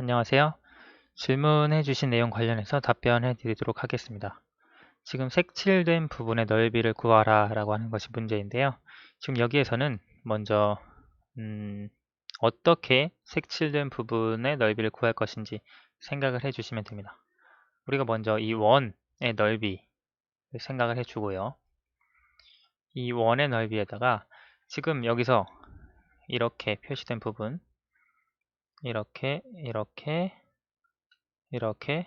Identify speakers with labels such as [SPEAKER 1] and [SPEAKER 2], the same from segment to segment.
[SPEAKER 1] 안녕하세요. 질문해 주신 내용 관련해서 답변해 드리도록 하겠습니다. 지금 색칠된 부분의 넓이를 구하라 라고 하는 것이 문제인데요. 지금 여기에서는 먼저 음, 어떻게 색칠된 부분의 넓이를 구할 것인지 생각을 해 주시면 됩니다. 우리가 먼저 이 원의 넓이를 생각을 해 주고요. 이 원의 넓이에다가 지금 여기서 이렇게 표시된 부분 이렇게 이렇게 이렇게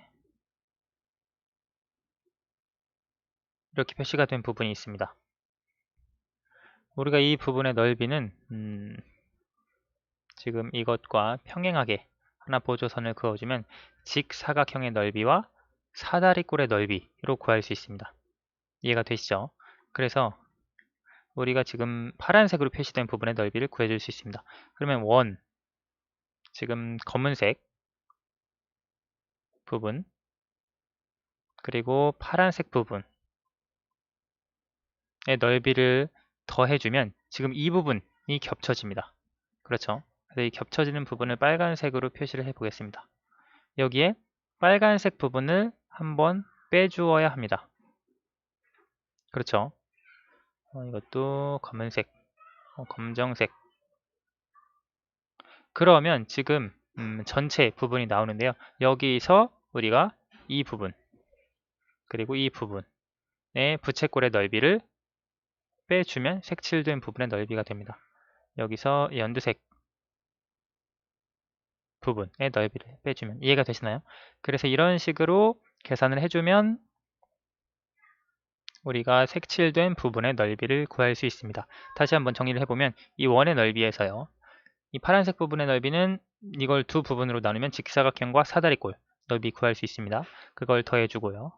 [SPEAKER 1] 이렇게 표시가 된 부분이 있습니다. 우리가 이 부분의 넓이는 음, 지금 이것과 평행하게 하나 보조선을 그어주면 직사각형의 넓이와 사다리꼴의 넓이로 구할 수 있습니다. 이해가 되시죠? 그래서 우리가 지금 파란색으로 표시된 부분의 넓이를 구해줄 수 있습니다. 그러면 원, 지금 검은색 부분, 그리고 파란색 부분의 넓이를 더해주면 지금 이 부분이 겹쳐집니다. 그렇죠? 그래서 이 겹쳐지는 부분을 빨간색으로 표시를 해 보겠습니다. 여기에 빨간색 부분을 한번 빼주어야 합니다. 그렇죠? 어, 이것도 검은색, 어, 검정색. 그러면 지금 음, 전체 부분이 나오는데요. 여기서 우리가 이 부분, 그리고 이 부분의 부채꼴의 넓이를 빼주면 색칠된 부분의 넓이가 됩니다. 여기서 연두색 부분의 넓이를 빼주면 이해가 되시나요? 그래서 이런 식으로 계산을 해주면 우리가 색칠된 부분의 넓이를 구할 수 있습니다. 다시 한번 정리를 해보면 이 원의 넓이에서요. 이 파란색 부분의 넓이는 이걸 두 부분으로 나누면 직사각형과 사다리꼴 넓이 구할 수 있습니다. 그걸 더해주고요.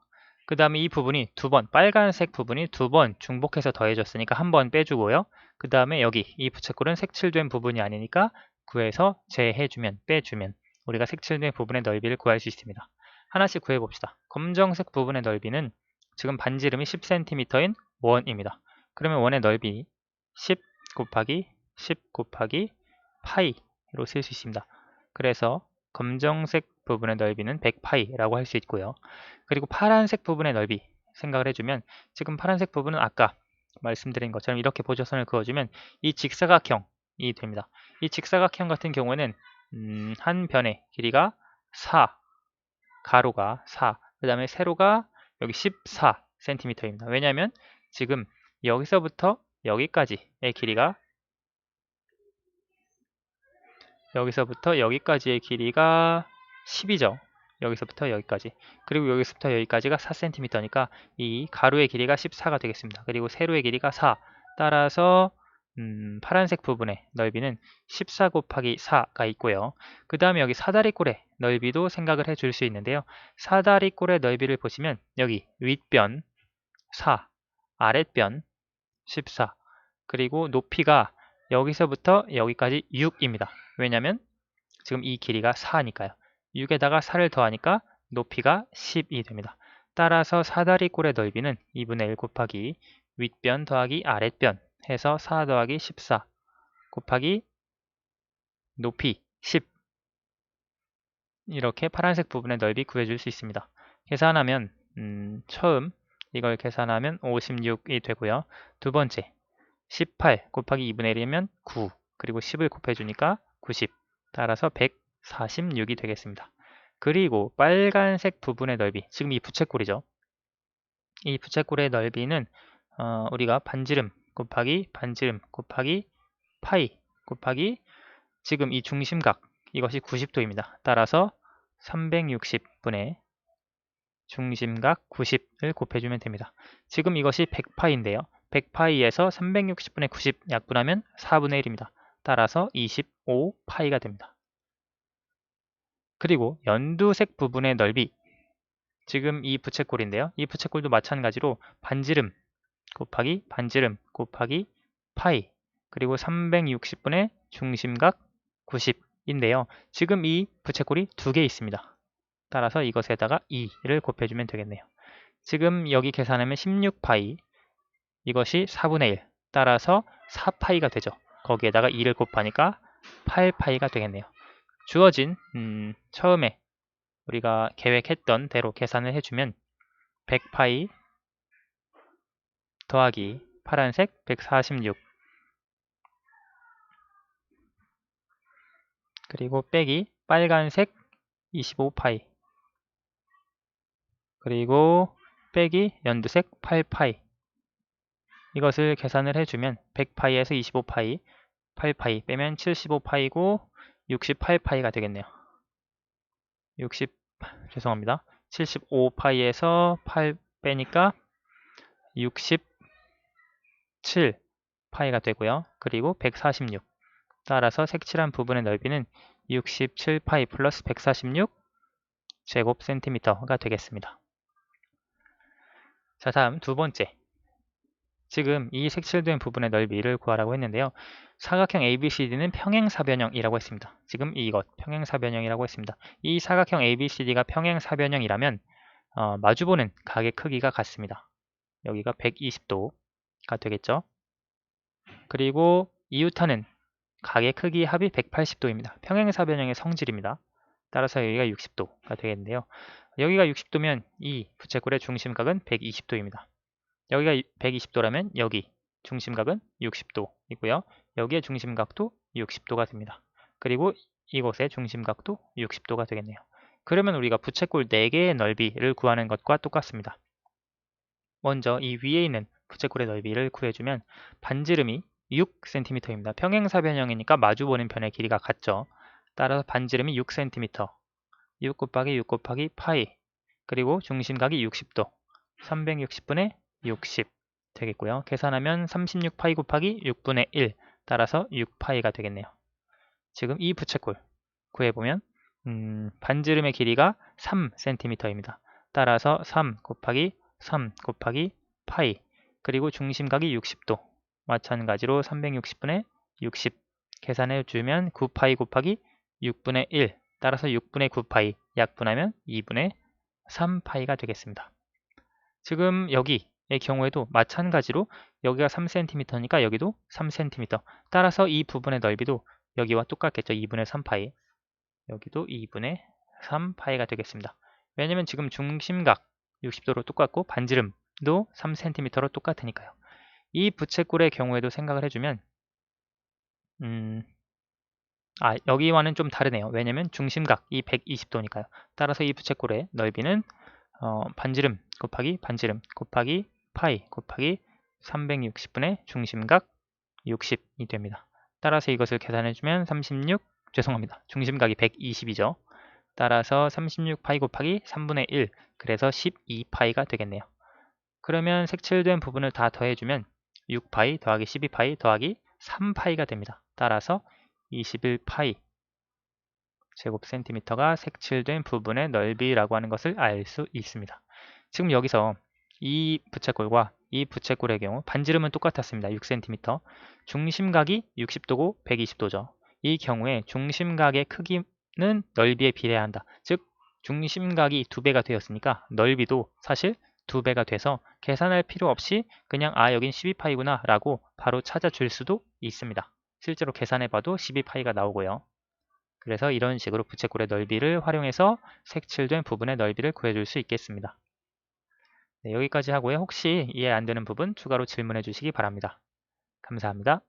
[SPEAKER 1] 그 다음에 이 부분이 두 번, 빨간색 부분이 두 번 중복해서 더해졌으니까 한 번 빼주고요. 그 다음에 여기 이 부채꼴은 색칠된 부분이 아니니까 구해서 제해주면, 빼주면 우리가 색칠된 부분의 넓이를 구할 수 있습니다. 하나씩 구해봅시다. 검정색 부분의 넓이는 지금 반지름이 10cm인 원입니다. 그러면 원의 넓이 10 곱하기 10 곱하기 파이로 쓸 수 있습니다. 그래서 검정색 부분의 넓이는 100파이라고 할 수 있고요. 그리고 파란색 부분의 넓이 생각을 해주면 지금 파란색 부분은 아까 말씀드린 것처럼 이렇게 보조선을 그어주면 이 직사각형이 됩니다. 이 직사각형 같은 경우에는 음, 한 변의 길이가 4, 가로가 4, 그 다음에 세로가 여기 14cm입니다. 왜냐하면 지금 여기서부터 여기까지의 길이가 여기서부터 여기까지의 길이가 10이죠. 여기서부터 여기까지 그리고 여기서부터 여기까지가 4cm니까 이 가로의 길이가 14가 되겠습니다. 그리고 세로의 길이가 4 따라서 음, 파란색 부분의 넓이는 14 곱하기 4가 있고요. 그 다음에 여기 사다리꼴의 넓이도 생각을 해줄 수 있는데요. 사다리꼴의 넓이를 보시면 여기 윗변 4, 아랫변 14, 그리고 높이가 여기서부터 여기까지 6입니다. 왜냐하면 지금 이 길이가 4니까요. 6에다가 4를 더하니까 높이가 10이 됩니다. 따라서 사다리꼴의 넓이는 2분의 1 곱하기 윗변 더하기 아랫변 해서 4 더하기 14 곱하기 높이 10 이렇게 파란색 부분의 넓이 구해줄 수 있습니다. 계산하면 음, 처음 이걸 계산하면 56이 되고요. 두 번째 18 곱하기 2분의 1이면 9 그리고 10을 곱해주니까 90 따라서 146이 되겠습니다. 그리고 빨간색 부분의 넓이 지금 이 부채꼴이죠. 이 부채꼴의 넓이는 어, 우리가 반지름 곱하기 반지름 곱하기 파이 곱하기 지금 이 중심각 이것이 90도입니다. 따라서 360분의 중심각 90을 곱해주면 됩니다. 지금 이것이 100파이인데요. 100파이에서 360분의 90 약분하면 4분의 1입니다. 따라서 25파이가 됩니다. 그리고 연두색 부분의 넓이 지금 이 부채꼴인데요. 이 부채꼴도 마찬가지로 반지름 곱하기 반지름 곱하기 파이 그리고 360분의 중심각 90인데요. 지금 이 부채꼴이 두 개 있습니다. 따라서 이것에다가 2를 곱해주면 되겠네요. 지금 여기 계산하면 16파이 이것이 4분의 1 따라서 4파이가 되죠. 거기에다가 2를 곱하니까 8파이가 되겠네요. 주어진 음, 처음에 우리가 계획했던 대로 계산을 해주면 100파이 더하기 파란색 146 그리고 빼기 빨간색 25파이. 그리고 빼기 연두색 8파이 이것을 계산을 해주면 100파이에서 25파이 8파이 빼면 75파이고 68파이가 되겠네요. 60 죄송합니다. 75파이에서 8 빼니까 67파이가 되고요. 그리고 146 따라서 색칠한 부분의 넓이는 67파이 플러스 146 제곱 센티미터가 되겠습니다. 자 다음 두 번째 지금 이 색칠된 부분의 넓이를 구하라고 했는데요. 사각형 ABCD는 평행사변형이라고 했습니다. 지금 이것 평행사변형이라고 했습니다. 이 사각형 ABCD가 평행사변형이라면 어, 마주보는 각의 크기가 같습니다. 여기가 120도가 되겠죠. 그리고 이웃하는 각의 크기 합이 180도입니다. 평행사변형의 성질입니다. 따라서 여기가 60도가 되겠는데요. 여기가 60도면 이 부채꼴의 중심각은 120도입니다. 여기가 120도라면 여기 중심각은 60도이고요. 여기에 중심각도 60도가 됩니다. 그리고 이곳의 중심각도 60도가 되겠네요. 그러면 우리가 부채꼴 4개의 넓이를 구하는 것과 똑같습니다. 먼저 이 위에 있는 부채꼴의 넓이를 구해주면 반지름이 6cm입니다. 평행사변형이니까 마주보는 편의 길이가 같죠. 따라서 반지름이 6cm 6 곱하기 6 곱하기 파이 그리고 중심각이 60도 360분의 60 되겠고요. 계산하면 36파이 곱하기 6분의 1 따라서 6파이가 되겠네요. 지금 이 부채꼴 구해보면 음, 반지름의 길이가 3cm입니다. 따라서 3 곱하기 3 곱하기 파이 그리고 중심각이 60도 마찬가지로 360분의 60 계산해 주면 9파이 곱하기 6분의 1 따라서 6분의 9파이 약분하면 2분의 3파이가 되겠습니다. 지금 여기 의 경우에도 마찬가지로 여기가 3cm니까 여기도 3cm 따라서 이 부분의 넓이도 여기와 똑같겠죠. 2분의 3파이 여기도 2분의 3파이가 되겠습니다. 왜냐면 지금 중심각 60도로 똑같고 반지름도 3cm로 똑같으니까요. 이 부채꼴의 경우에도 생각을 해주면 음, 아 여기와는 좀 다르네요. 왜냐면 중심각 이 120도니까요. 따라서 이 부채꼴의 넓이는 어, 반지름 곱하기 반지름 곱하기 파이 곱하기 360분의 중심각 60이 됩니다. 따라서 이것을 계산해주면 36 죄송합니다. 중심각이 120이죠. 따라서 36파이 곱하기 3분의 1 그래서 12파이가 되겠네요. 그러면 색칠된 부분을 다 더해주면 6파이 더하기 12파이 더하기 3파이가 됩니다. 따라서 21파이 제곱 센티미터가 색칠된 부분의 넓이라고 하는 것을 알 수 있습니다. 지금 여기서 이 부채꼴과 이 부채꼴의 경우 반지름은 똑같았습니다. 6cm 중심각이 60도고 120도죠. 이 경우에 중심각의 크기는 넓이에 비례한다. 즉 중심각이 두배가 되었으니까 넓이도 사실 두배가 돼서 계산할 필요 없이 그냥 아 여긴 12파이구나 라고 바로 찾아줄 수도 있습니다. 실제로 계산해봐도 12파이가 나오고요. 그래서 이런 식으로 부채꼴의 넓이를 활용해서 색칠된 부분의 넓이를 구해줄 수 있겠습니다. 네, 여기까지 하고요. 혹시 이해 안 되는 부분 추가로 질문해 주시기 바랍니다. 감사합니다.